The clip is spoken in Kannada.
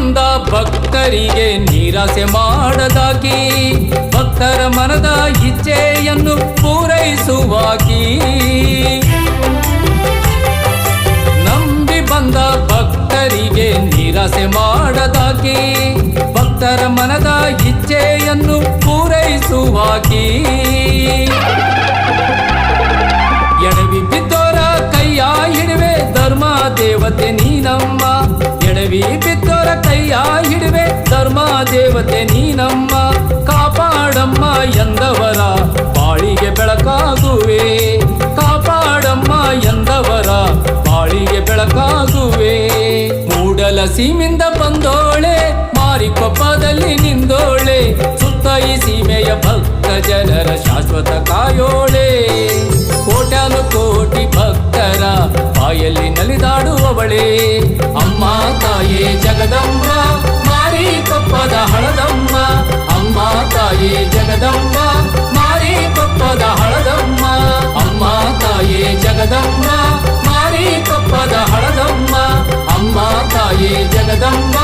ಬಂದ ಭಕ್ತರಿಗೆ ನೀರಾಸೆ ಮಾಡದಾಕಿ, ಭಕ್ತರ ಮನದ ಇಚ್ಛೆಯನ್ನು ಪೂರೈಸುವಾಕಿ. ನಂಬಿ ಬಂದ ಭಕ್ತರಿಗೆ ನೀರಾಸೆ ಮಾಡದಾಕಿ, ಭಕ್ತರ ಮನದ ಇಚ್ಛೆಯನ್ನು ಪೂರೈಸುವಾಕಿ. ಎಡವಿ ಬಿದ್ದೋರ ಕೈಯ ಹಿಡುವೆ ಧರ್ಮ ದೇವತೆ ನೀನಮ್ಮ, ಎಡವಿ ಬಿದ್ದೋರ ಕೈಯ ಹಿಡಿವೆ ಧರ್ಮ ದೇವತೆ ನೀನಮ್ಮ, ಕಾಪಾಡಮ್ಮ ಎಂದವರ ಬಾಳಿಗೆ ಬೆಳಕಾಗುವೆ. ಕಾಪಾಡಮ್ಮ ಎಂದವರ ಬಾಳಿಗೆ ಬೆಳಕಾಗುವೆ. ಮೂಡಲ ಸೀಮಿಂದ ಬಂದೋಳೆ, ಮಾರಿಕೊಪ್ಪದಲ್ಲಿ ನಿಂದೋಳೆ. ಸುತ್ತ ಈ ಸೀಮೆಯ ಭಕ್ತ ಜನರ ಶಾಶ್ವತ ಕಾಯೋಳೆ. ಕೋಟ್ಯಾನು ಕೋಟಿ ಭಕ್ತರ ಬಾಯಲ್ಲಿ ನಲಿದಾಡುವವಳೆ. ತಾಯೇ ಜಗದಂಬ ಮಾರಿ ಕೊಪ್ಪದ ಹಳದಮ್ಮ ಅಮ್ಮ ತಾಯೇ ಜಗದಂಬ ಮಾರಿ ಕೊಪ್ಪದ ಹಳದಮ್ಮ ಅಮ್ಮ ತಾಯೇ ಜಗದಂಬ ಮಾರಿ ಕೊಪ್ಪದ ಹಳದಮ್ಮ ಅಮ್ಮ ತಾಯೇ ಜಗದಂಬ